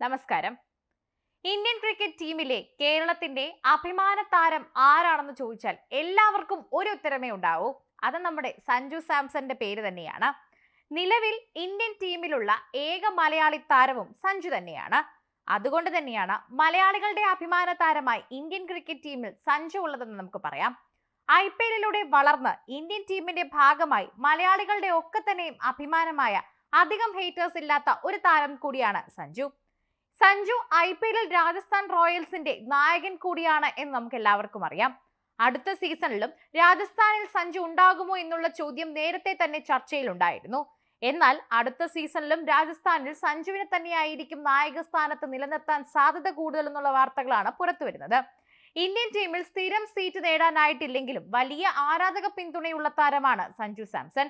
നമസ്കാരം. Indian cricket ടീമിലെ കേരളത്തിന്റെ അഭിമാന താരം ആരാണെന്ന് ചോദിച്ചാൽ എല്ലാവർക്കും ഒരു ഉത്തരമേ ഉണ്ടാവൂ. അത് നമ്മുടെ സഞ്ജു സാംസന്റെ പേര് തന്നെയാണ്. നിലവിൽ ഇന്ത്യൻ ടീമിലുള്ള ഏക മലയാളി താരവും സഞ്ജു തന്നെയാണ്. അതുകൊണ്ട് തന്നെയാണ് മലയാളികളുടെ അഭിമാന താരമായി ഇന്ത്യൻ ക്രിക്കറ്റ് ടീമിൽ സഞ്ജു ഉള്ളതെന്ന് നമുക്ക് പറയാം. ഐ പി എല്ലിലൂടെ വളർന്ന് ഇന്ത്യൻ ടീമിന്റെ ഭാഗമായി മലയാളികളുടെ ഒക്കെ തന്നെയും അഭിമാനമായ അധികം ഹേറ്റേഴ്സ് ഇല്ലാത്ത ഒരു താരം കൂടിയാണ് സഞ്ജു. സഞ്ജു ഐ പി എല്ലിൽ രാജസ്ഥാൻ റോയൽസിന്റെ നായകൻ കൂടിയാണ് എന്ന് നമുക്ക് എല്ലാവർക്കും അറിയാം. അടുത്ത സീസണിലും രാജസ്ഥാനിൽ സഞ്ജു ഉണ്ടാകുമോ എന്നുള്ള ചോദ്യം നേരത്തെ തന്നെ ചർച്ചയിലുണ്ടായിരുന്നു. എന്നാൽ അടുത്ത സീസണിലും രാജസ്ഥാനിൽ സഞ്ജുവിനെ തന്നെയായിരിക്കും നായക സ്ഥാനത്ത് നിലനിർത്താൻ സാധ്യത കൂടുതൽ എന്നുള്ള വാർത്തകളാണ് പുറത്തുവരുന്നത്. ഇന്ത്യൻ ടീമിൽ സ്ഥിരം സീറ്റ് നേടാനായിട്ടില്ലെങ്കിലും വലിയ ആരാധക പിന്തുണയുള്ള താരമാണ് സഞ്ജു സാംസൺ.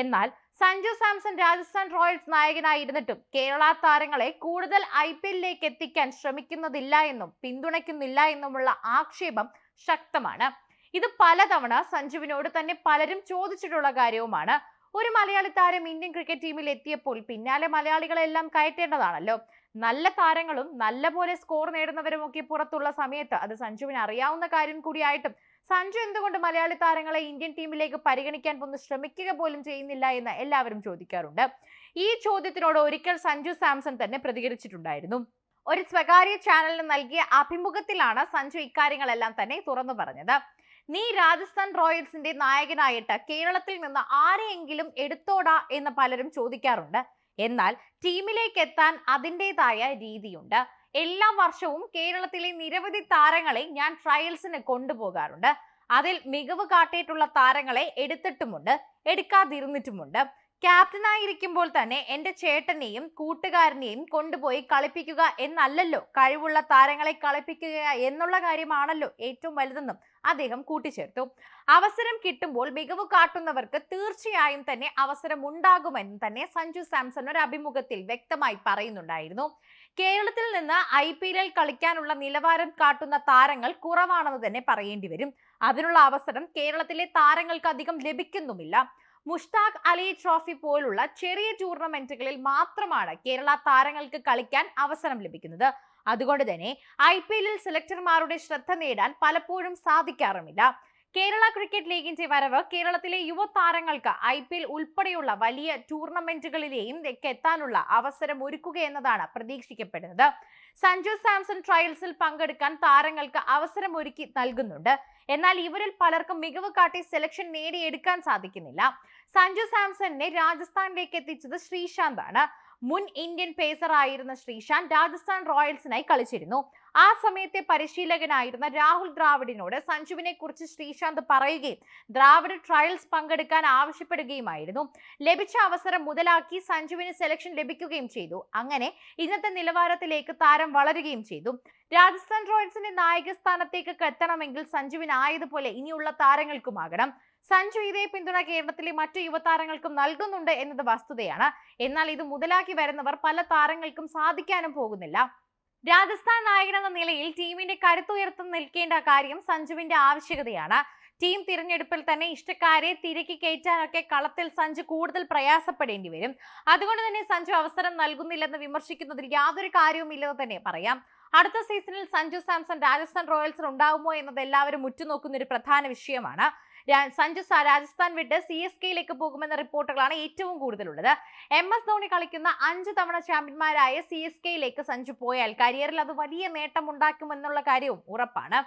എന്നാൽ സഞ്ജു സാംസൺ രാജസ്ഥാൻ റോയൽസ് നായകനായിരുന്നിട്ടും കേരള താരങ്ങളെ കൂടുതൽ ഐ പി എല്ലിലേക്ക് എത്തിക്കാൻ ശ്രമിക്കുന്നതില്ല എന്നും പിന്തുണയ്ക്കുന്നില്ല എന്നുമുള്ള ആക്ഷേപം ശക്തമാണ്. ഇത് പലതവണ സഞ്ജുവിനോട് തന്നെ പലരും ചോദിച്ചിട്ടുള്ള കാര്യവുമാണ്. ഒരു മലയാളി താരം ഇന്ത്യൻ ക്രിക്കറ്റ് ടീമിൽ എത്തിയപ്പോൾ പിന്നാലെ മലയാളികളെല്ലാം കയറ്റേണ്ടതാണല്ലോ. നല്ല താരങ്ങളും നല്ല പോലെ സ്കോർ നേടുന്നവരും ഒക്കെ പുറത്തുള്ള സമയത്ത് അത് സഞ്ജുവിന് അറിയാവുന്ന കാര്യം കൂടിയായിട്ടും സഞ്ജു എന്തുകൊണ്ട് മലയാളി താരങ്ങളെ ഇന്ത്യൻ ടീമിലേക്ക് പരിഗണിക്കാൻ പോകുന്ന ശ്രമിക്കുക പോലും ചെയ്യുന്നില്ല എന്ന് എല്ലാവരും ചോദിക്കാറുണ്ട്. ഈ ചോദ്യത്തിനോട് ഒരിക്കൽ സഞ്ജു സാംസൺ തന്നെ പ്രതികരിച്ചിട്ടുണ്ടായിരുന്നു. ഒരു സ്വകാര്യ ചാനലിന് നൽകിയ അഭിമുഖത്തിലാണ് സഞ്ജു ഇക്കാര്യങ്ങളെല്ലാം തന്നെ തുറന്നു പറഞ്ഞത്. നീ രാജസ്ഥാൻ റോയൽസിന്റെ നായകനായിട്ട് കേരളത്തിൽ നിന്ന് ആരെയെങ്കിലും എടുത്തോടാ എന്ന് പലരും ചോദിക്കാറുണ്ട്. എന്നാൽ ടീമിലേക്ക് എത്താൻ അതിന്റെതായ രീതിയുണ്ട്. എല്ലാ വർഷവും കേരളത്തിലെ നിരവധി താരങ്ങളെ ഞാൻ ട്രയൽസിന് കൊണ്ടുപോകാറുണ്ട്. അതിൽ മികവ് കാട്ടിയിട്ടുള്ള താരങ്ങളെ എടുത്തിട്ടുമുണ്ട് എടുക്കാതിരുന്നിട്ടുമുണ്ട്. ക്യാപ്റ്റനായിരിക്കുമ്പോൾ തന്നെ എന്റെ ചേട്ടനെയും കൂട്ടുകാരനെയും കൊണ്ടുപോയി കളിപ്പിക്കുക എന്നല്ലല്ലോ. കഴിവുള്ള താരങ്ങളെ കളിപ്പിക്കുക എന്നുള്ള കാര്യമാണല്ലോ ഏറ്റവും വലുതെന്നും അദ്ദേഹം കൂട്ടിച്ചേർത്തു. അവസരം കിട്ടുമ്പോൾ മികവ് കാട്ടുന്നവർക്ക് തീർച്ചയായും തന്നെ അവസരം ഉണ്ടാകുമെന്ന് തന്നെ സഞ്ജു സാംസൺ ഒരു അഭിമുഖത്തിൽ വ്യക്തമായി പറയുന്നുണ്ടായിരുന്നു. കേരളത്തിൽ നിന്ന് ഐ പി എൽ കളിക്കാനുള്ള നിലവാരം കാട്ടുന്ന താരങ്ങൾ കുറവാണെന്ന് തന്നെ പറയേണ്ടി വരും. അതിനുള്ള അവസരം കേരളത്തിലെ താരങ്ങൾക്ക് അധികം ലഭിക്കുന്നുമില്ല. മുഷ്താഖ് അലി ട്രോഫി പോലുള്ള ചെറിയ ടൂർണമെന്റുകളിൽ മാത്രമാണ് കേരള താരങ്ങൾക്ക് കളിക്കാൻ അവസരം ലഭിക്കുന്നത്. അതുകൊണ്ട് തന്നെ ഐ പി എല്ലിൽ സെലക്ടർമാരുടെ ശ്രദ്ധ നേടാൻ പലപ്പോഴും സാധിക്കാറുമില്ല. കേരള ക്രിക്കറ്റ് ലീഗിന്റെ വരവ് കേരളത്തിലെ യുവതാരങ്ങൾക്ക് ഐ പി എൽ ഉൾപ്പെടെയുള്ള വലിയ ടൂർണമെന്റുകളിലെയും എത്താനുള്ള അവസരം ഒരുക്കുക എന്നതാണ് പ്രതീക്ഷിക്കപ്പെടുന്നത്. സഞ്ജു സാംസൺ ട്രയൽസിൽ പങ്കെടുക്കാൻ താരങ്ങൾക്ക് അവസരം ഒരുക്കി നൽകുന്നുണ്ട്. എന്നാൽ ഇവരിൽ പലർക്കും മികവ് കാട്ടി സെലക്ഷൻ നേടിയെടുക്കാൻ സാധിക്കുന്നില്ല. സഞ്ജു സാംസണിനെ രാജസ്ഥാനിലേക്ക് എത്തിച്ചത് ശ്രീശാന്താണ്. മുൻ ഇന്ത്യൻ പേസർ ആയിരുന്ന ശ്രീശാന്ത് രാജസ്ഥാൻ റോയൽസിനായി കളിച്ചിരുന്നു. ആ സമയത്തെ പരിശീലകനായിരുന്ന രാഹുൽ ദ്രാവിഡിനോട് സഞ്ജുവിനെ കുറിച്ച് ശ്രീശാന്ത് പറയുകയും ദ്രാവിഡ് ട്രയൽസ് പങ്കെടുക്കാൻ ആവശ്യപ്പെടുകയുമായിരുന്നു. ലഭിച്ച അവസരം മുതലാക്കി സഞ്ജുവിന് സെലക്ഷൻ ലഭിക്കുകയും ചെയ്തു. അങ്ങനെ ഇന്നത്തെ നിലവാരത്തിലേക്ക് താരം വളരുകയും ചെയ്തു. രാജസ്ഥാൻ റോയൽസിന്റെ നായക സ്ഥാനത്തേക്ക് എത്തണമെങ്കിൽ സഞ്ജുവിനായതുപോലെ ഇനിയുള്ള താരങ്ങൾക്കുമാകണം. സഞ്ജു ഇതേ പിന്തുണ കേരളത്തിലെ മറ്റു യുവതാരങ്ങൾക്കും നൽകുന്നുണ്ട് എന്നത് വസ്തുതയാണ്. എന്നാൽ ഇത് മുതലാക്കി വരുന്നവർ പല താരങ്ങൾക്കും സാധിക്കാനും പോകുന്നില്ല. രാജസ്ഥാൻ നായകൻ എന്ന നിലയിൽ ടീമിന്റെ കരുത്തുയർത്തി നിൽക്കേണ്ട കാര്യം സഞ്ജുവിന്റെ ആവശ്യകതയാണ്. ടീം തിരഞ്ഞെടുപ്പിൽ തന്നെ ഇഷ്ടക്കാരെ തിരക്കി കയറ്റാനൊക്കെ കളത്തിൽ സഞ്ജു കൂടുതൽ പ്രയാസപ്പെടേണ്ടി വരും. അതുകൊണ്ട് തന്നെ സഞ്ജു അവസരം നൽകുന്നില്ലെന്ന് വിമർശിക്കുന്നതിൽ യാതൊരു കാര്യവുമില്ലെന്ന് തന്നെ പറയാം. അടുത്ത സീസണിൽ സഞ്ജു സാംസൺ രാജസ്ഥാൻ റോയൽസിൽ ഉണ്ടാകുമോ എന്നത് എല്ലാവരും ഉറ്റുനോക്കുന്ന ഒരു പ്രധാന വിഷയമാണ്. സഞ്ജു രാജസ്ഥാൻ വിട്ട് സി എസ് കെയിലേക്ക് പോകുമെന്ന റിപ്പോർട്ടുകളാണ് ഏറ്റവും കൂടുതലുള്ളത്. എം എസ് ധോണി കളിക്കുന്ന അഞ്ച് തവണ ചാമ്പ്യന്മാരായ സി എസ് കെയിലേക്ക് സഞ്ജു പോയാൽ കരിയറിൽ അത് വലിയ നേട്ടം ഉണ്ടാക്കുമെന്നുള്ള കാര്യവും ഉറപ്പാണ്.